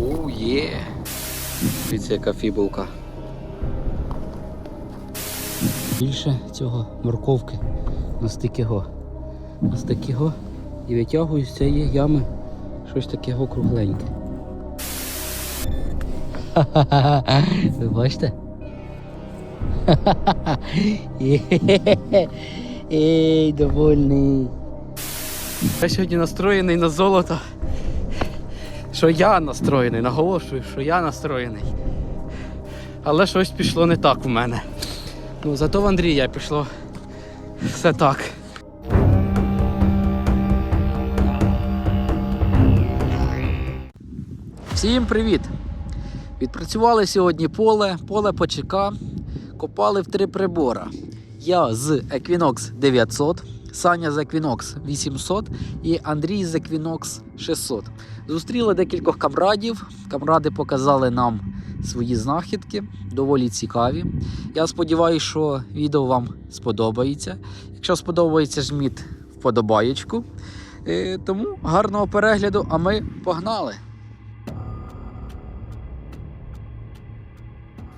Оу, є. Дивіться, яка фібулка. Більше цього морковки на стикого. На стикого. І витягую з цієї ями щось таке кругленьке. Ха-ха-ха. Ви бачите? Ха-ха-ха. Ей, довольний. Я сьогодні настроєний на золото. Що я настроєний, наголошую, що я настроєний. Але щось пішло не так у мене. Ну, зато в Андрія пішло все так. Всім привіт! Відпрацювали сьогодні поле, поле почека, копали в три прибора. Я з Equinox 900, Саня з Equinox 800 і Андрій з Equinox 600. Зустріли декількох камрадів. Камради показали нам свої знахідки, доволі цікаві. Я сподіваюся, що відео вам сподобається. Якщо сподобається, жміть вподобаєчку. Е, Тому гарного перегляду, а ми погнали!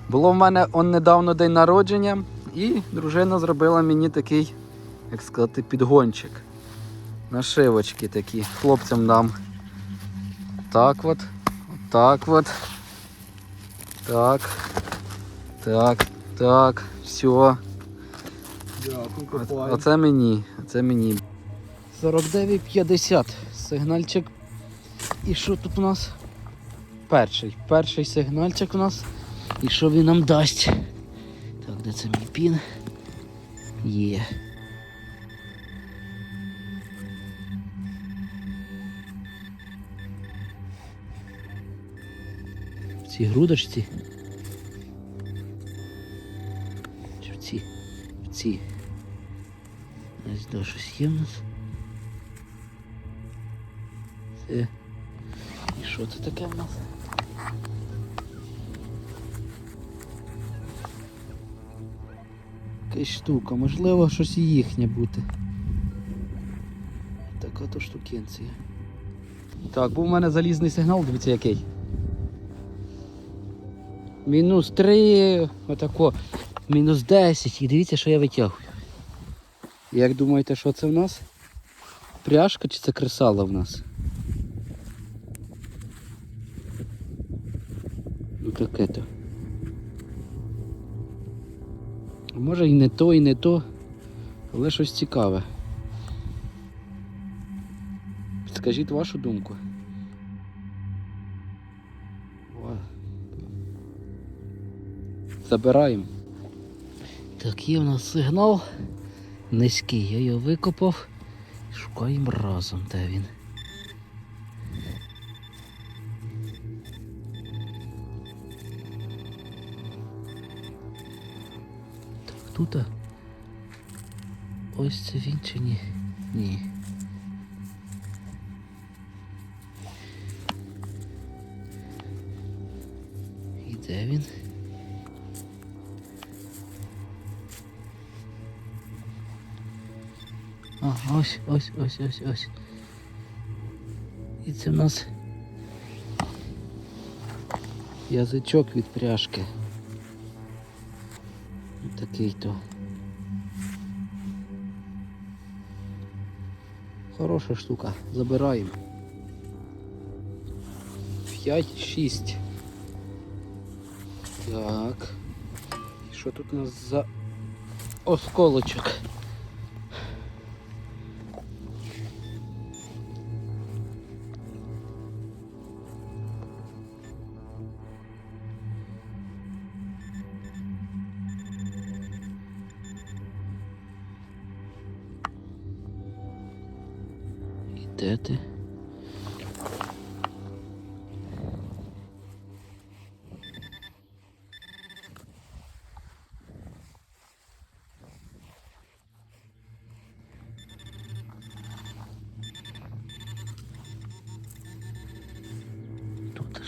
Було в мене он недавно день народження, і дружина зробила мені такий, як сказати, підгончик. Нашивочки такі. Хлопцям дам. Так от. Так от. Так. Так. Так. Все. Дякую, Оце мені. Оце мені. 49,50. Сигнальчик. І що тут у нас? Перший. Перший сигнальчик у нас. І що він нам дасть? Так, де це мій пін? Є. цій грудочці. Чи в цій? В цій. Ось до щось є в нас. Це. І що це таке в нас? Якась штука, можливо, щось і їхнє бути. Така то штукенція. Так, був у мене залізний сигнал, дивіться який. Мінус 3, отако, мінус 10. І дивіться, що я витягую. Як думаєте, що це в нас? Пряжка чи це кресало в нас? Ну таке то. Може і не то, і не то, але щось цікаве. Скажіть вашу думку. Забираємо. Так, є в нас сигнал низький, я його викопав. Шукаємо разом, де він. Так, тут. Ось це він чи ні? Ні. І де він? Ось, ось, ось, ось, ось. І це в нас язичок від пряжки. Такий то. Хороша штука. Забираємо. 5-6. Так. І що тут у нас за осколочок?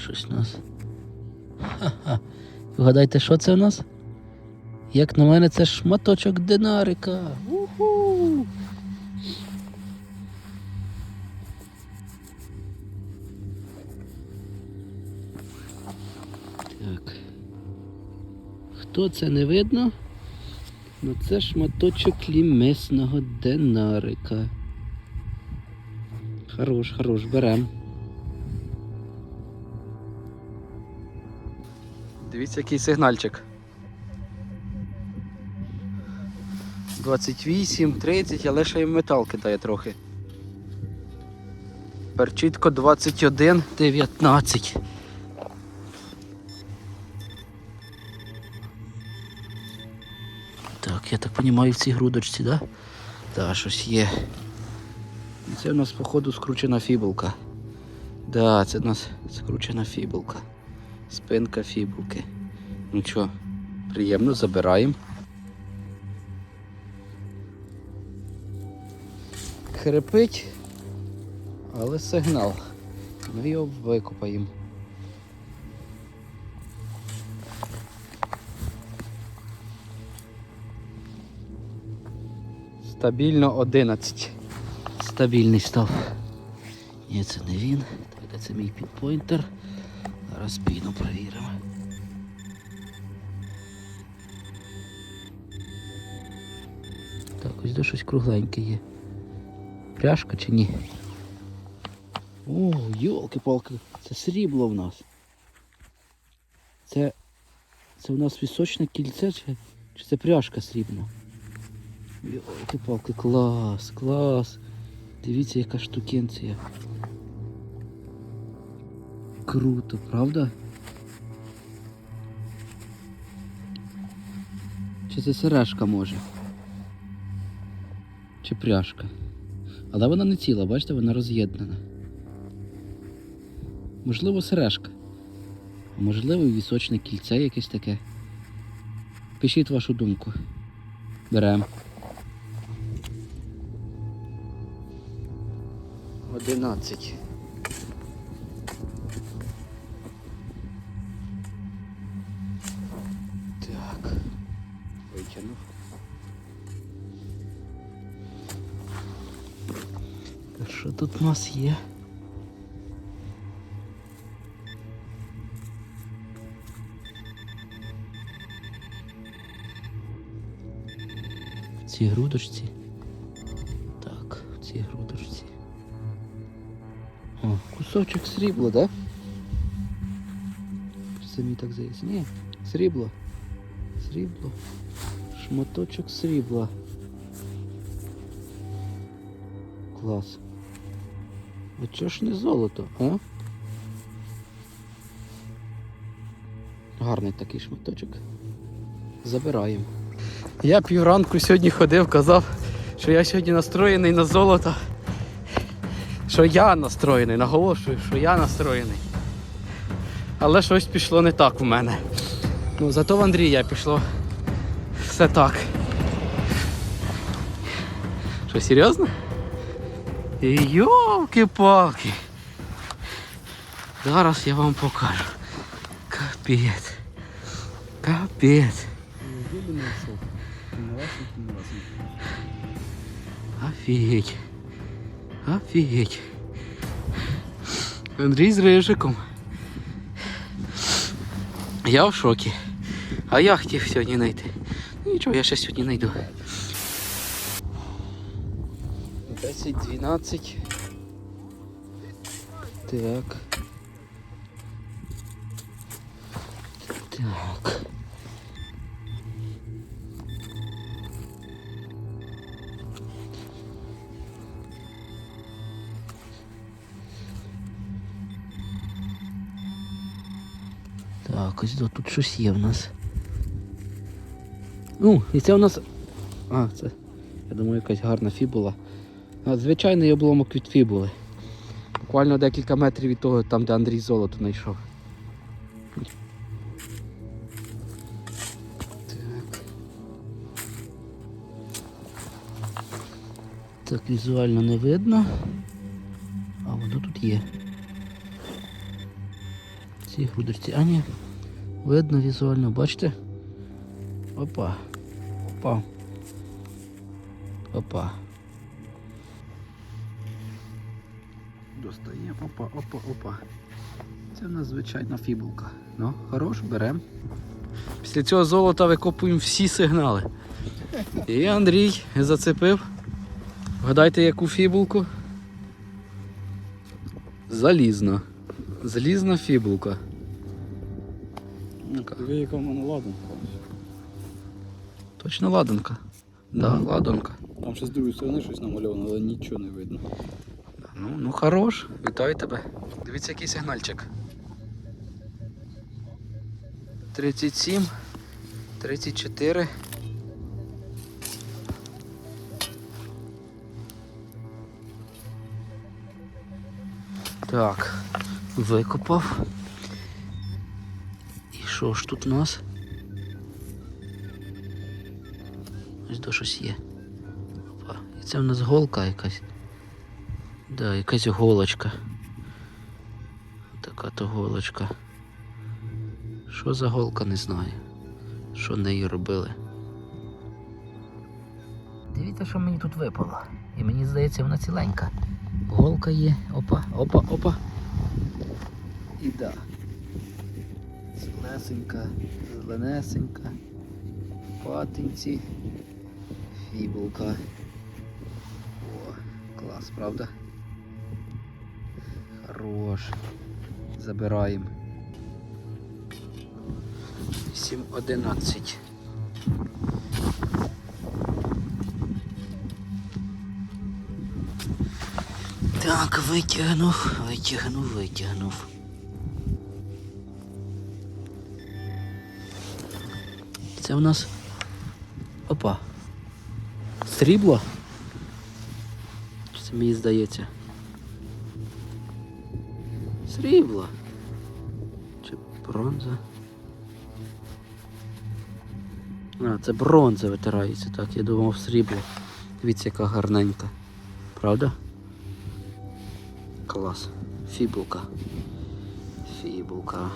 щось у нас. Ха-ха. Вгадайте, що це у нас? Як на мене, це шматочок динарика. Уху! Так. Хто це не видно? Ну це шматочок лімесного динарика. Хорош, хорош, беремо. Дивіться, який сигнальчик. 28, 30, але ще й метал кидає трохи. Тепер чітко 21, 19. Так, я так розумію, в цій грудочці, так? Да? Так, щось є. Це у нас, походу, скручена фібулка. Да, це у нас скручена фібулка. Спинка фібулки. Ну що, приємно, забираємо. Хрипить, але сигнал. Ми його викопаємо. Стабільно 11. Стабільний став. Ні, це не він. Це мій підпойнтер. Зараз піну перевіримо. Так, ось де щось кругленьке є. Пряжка чи ні? О, йолки-палки, це срібло в нас. Це. Це у нас вісочне кільце чи, чи це пряжка срібна? Йолки-палки, клас, клас. Дивіться, яка штукенція. Круто, правда? Чи це сережка може? Чи пряжка? Але вона не ціла, бачите, вона роз'єднана. Можливо, сережка. А можливо, вісочне кільце якесь таке. Пишіть вашу думку. Беремо. Одинадцять. Так. Витягнув. Та Що тут у нас є? В цій грудочці. Так, в цій грудочці. О, кусочок срібла, да? Чи Це мені так здається. Ні, срібло. Срібло. Шматочок срібла. Клас. А чого ж не золото, а? Гарний такий шматочок. Забираємо. Я півранку сьогодні ходив, казав, що я сьогодні настроєний на золото. Що я настроєний, наголошую, що я настроєний. Але щось пішло не так у мене. Ну, зато в Андрія пішло все так. Що, серйозно? Йолки-палки. Зараз я вам покажу. Капець. Капець. Офігеть. Офігеть. Андрій з рижиком. Я в шокі. А я хотів сьогодні знайти. Ну нічого, я ще сьогодні знайду. 10-12. Так. Так. Так, ось тут щось є в нас. Ну, і це у нас. А, це. Я думаю, якась гарна фібула. Звичайний обломок від фібули. Буквально декілька метрів від того, там, де Андрій золото знайшов. Так. Візуально не видно. А воно тут є. В цій грудочці. А ні. Видно візуально, бачите? Опа. Опа. Опа. Достає, опа, опа, опа. Це в нас звичайна фібулка. Ну, хорош, берем. Після цього золота викопуємо всі сигнали. І Андрій зацепив. Вгадайте, яку фібулку? Залізна. Залізна фібулка. Ви яка в мене ладно. Точно ладанка. Да, ладанка. Там ще з другої сторони щось намальовано, але нічого не видно. Ну, ну хорош, вітаю тебе. Дивіться, який сигнальчик. 37, 34. Так, викопав. І що ж тут у нас? Ось щось є. Опа. І це в нас голка якась. Да, якась голочка. Така то голочка. Що за голка, не знаю. Що нею робили. Дивіться, що мені тут випало. І мені здається, вона ціленька. Голка є. Опа, опа, опа. І да. Зелесенька, зеленесенька. Патинці. Фібулка. О, клас, правда? Хорош. Забираємо. 7.11. Так, витягнув, витягнув, витягнув. Це у нас. Срібло? Це мені здається? Срібло. Чи бронза? А, це бронза витирається, так, я думав срібло. Дивіться, яка гарненька. Правда? Клас. Фібулка. Фібулка.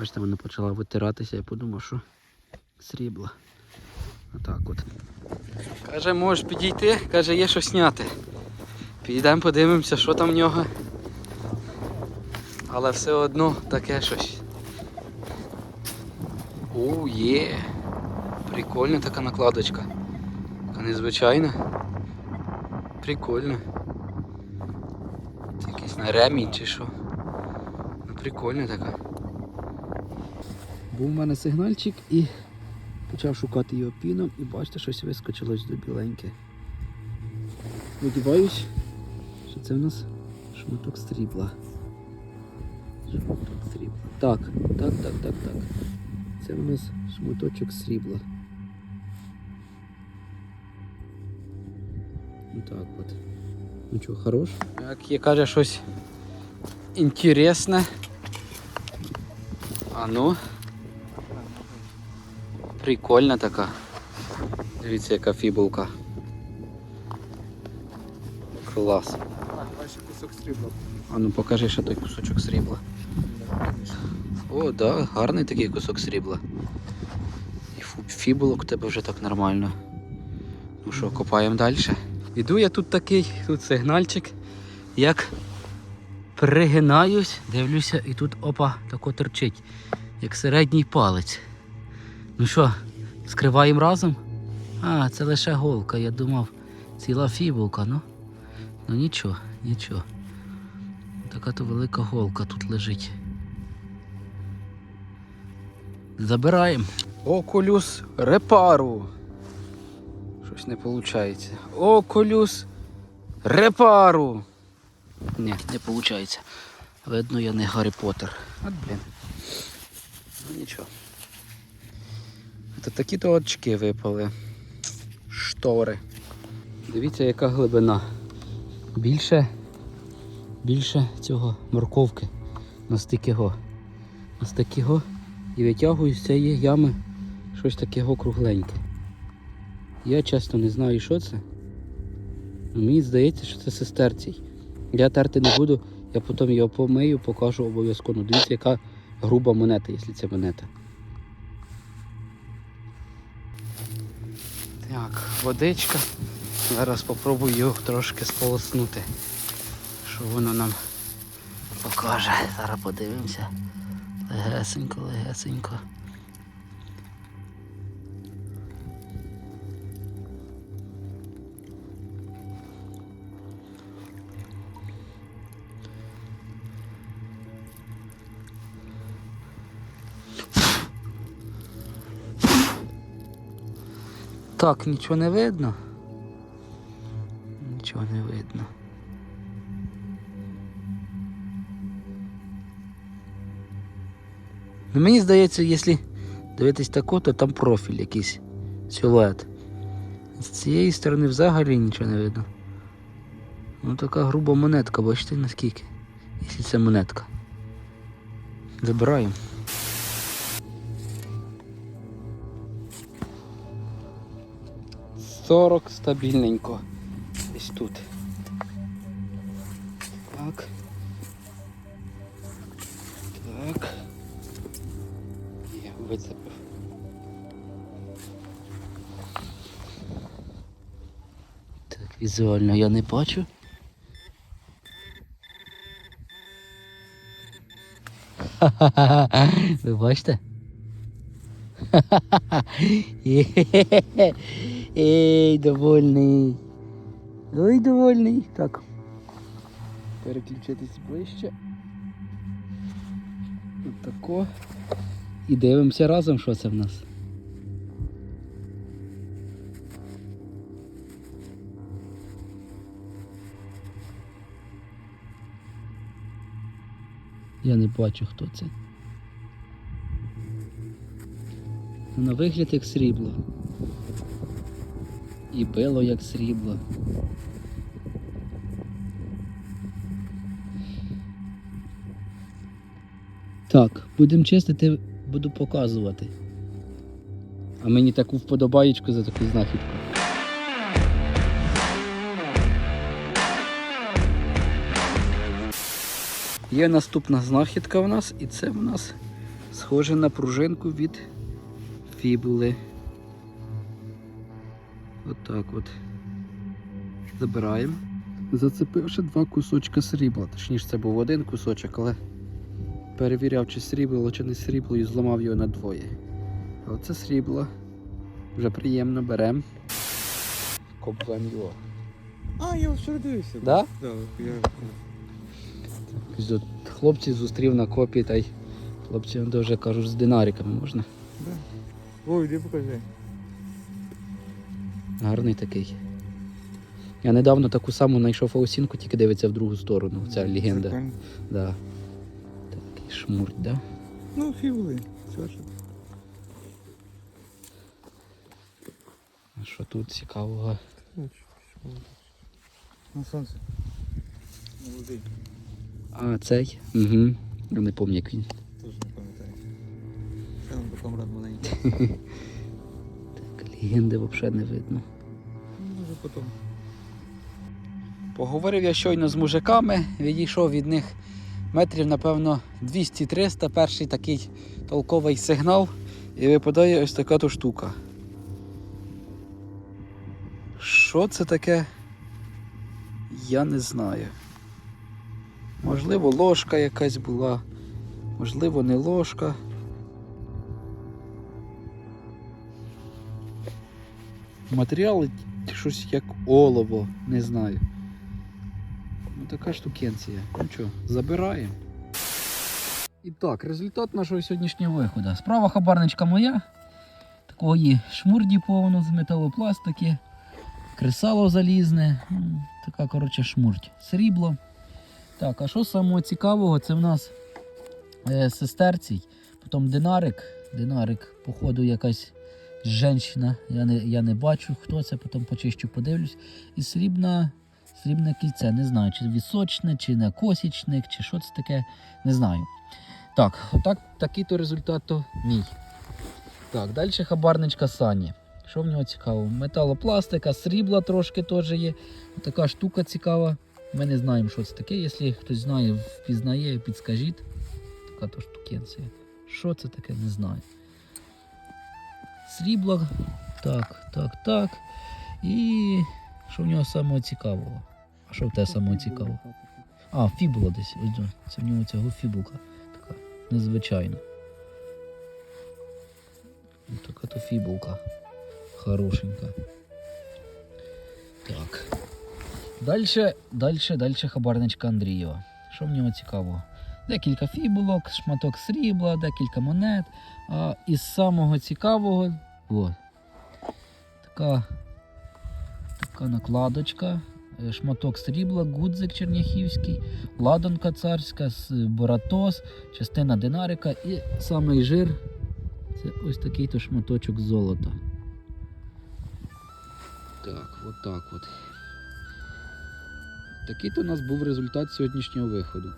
Бачите, вона почала витиратися, я подумав, що срібло. Отак от. Каже, можеш підійти, каже, є що зняти. Підійдемо, подивимося, що там в нього. Але все одно таке щось. У, є. Прикольна така накладочка. Така незвичайна. Прикольно. Це якийсь на ремінь чи що. Ну прикольна така. Був у мене сигнальчик і почав шукати його піном і бачите, щось вискочило до біленьке. Сподіваюсь, що це в нас шматок срібла. Шматок срібла. Так, так, так, так, так. Це у нас шматочок срібла. Ну так от. Ну що, хорош? Як є каже щось інтересне. А ну. Прикольна така. Дивіться, яка фібулка. Клас. А ну покажи ще той кусочок срібла. О, да, гарний такий кусок срібла. І фібулок у тебе вже так нормально. Ну що, копаємо далі. Іду я тут такий, тут сигнальчик. Як пригинаюсь, дивлюся, і тут опа, тако торчить, як середній палець. Ну що, скриваємо разом? А, це лише голка, я думав, ціла фібулка, ну. Ну нічого, нічого. Така то велика голка тут лежить. Забираємо. Окулюс репару. Щось не виходить. Окулюс репару. Ні, не виходить. Видно, я не Гаррі Поттер. От блін. Ну нічого. Це такі то очки випали. Штори. Дивіться, яка глибина. Більше більше цього морковки на стикого. На стикого і витягую з цієї ями щось такого кругленьке. Я часто не знаю, що це. Ну, Мені здається, що це сестерцій. Я терти не буду, я потім його помию, покажу обов'язково. Ну, Дивіться, яка груба монета, якщо це монета. Так, водичка. Зараз спробую його трошки сполоснути. Що воно нам покаже. Зараз подивимося. Легесенько, легесенько. Так, нічого не видно. Нічого не видно. Ну, мені здається, якщо дивитись тако, то там профіль якийсь силует. З цієї сторони взагалі нічого не видно. Ну така груба монетка, бачите наскільки? Якщо це монетка. Забираємо. Сорок стабільненько. Десь тут. Так. Так. Я вицепив. Так, візуально я не бачу. Ви бачите? Ха-ха-ха. Ей, довольний. Ой, довольний. Так. Переключитись ближче. Отако. І дивимося разом, що це в нас. Я не бачу, хто це. Ну, На вигляд як срібло. І било як срібло. Так, будемо чистити, буду показувати. А мені таку вподобаєчку за таку знахідку. Є наступна знахідка в нас, і це в нас схоже на пружинку від фібули. Отак от. Забираємо. Зацепивши два кусочка срібла. Точніше, це був один кусочок, але перевіряв, чи срібло, чи не срібло, і зламав його на двоє. Але це срібло. Вже приємно беремо. Комплен його. А, я вчора дивився. Да? Да, я... Хлопці зустрів на копі, та й хлопці дуже кажуть, з динариками можна. Да. Ой, іди покажи. Гарний такий. Я недавно таку саму знайшов аусінку, тільки дивиться в другу сторону. Ця легенда. Прикольно. Да. Такий шмурть, да? Ну, фігули. Все ж. А що тут цікавого? На сонце. Молодий. А, цей? Угу. Я не пам'ятаю, як він. Теж не пам'ятаю. Ще он комрад маленький. Легенди взагалі не видно. Може потім. Поговорив я щойно з мужиками, відійшов від них метрів, напевно, 200-300, перший такий толковий сигнал, і випадає ось така то штука. Що це таке? Я не знаю. Можливо, ложка якась була, можливо, не ложка. Матеріали щось як олово, не знаю. Ну така штукенція. Ну що, забираємо. І так, результат нашого сьогоднішнього виходу. Справа хабарничка моя. Такого є шмурді повно з металопластики, кресало залізне. Така, коротше, шмурдь. Срібло. Так, а що самого цікавого, це в нас е, сестерцій, потім динарик. Динарик, походу, якась жінка. Я не, я не бачу, хто це, потім почищу, подивлюсь. І срібна Срібне кільце, не знаю, чи вісочне, чи не косічник, чи що це таке, не знаю. Так, отак, такий то результат то мій. Так, далі хабарничка Сані. Що в нього цікаво? Металопластика, срібла трошки теж є. Така штука цікава. Ми не знаємо, що це таке. Якщо хтось знає, впізнає, підскажіть. Така то штукенція. Що це таке, не знаю. Срібло. Так, так, так. І що в нього самого цікавого? А що в тебе самого цікавого? А, фібула десь. Ось до- це в нього цього фібулка. Така незвичайна. Ось Така то фібулка. Хорошенька. Так. Дальше, дальше, дальше хабарничка Андрієва. Що в нього цікавого? Декілька фібулок, шматок срібла, декілька монет. А із самого цікавого, от, така, така накладочка, е, шматок срібла, гудзик черняхівський, ладанка царська, боратос, частина динарика і самий жир це ось такий то шматочок золота. Так, от так от. Такий то у нас був результат сьогоднішнього виходу.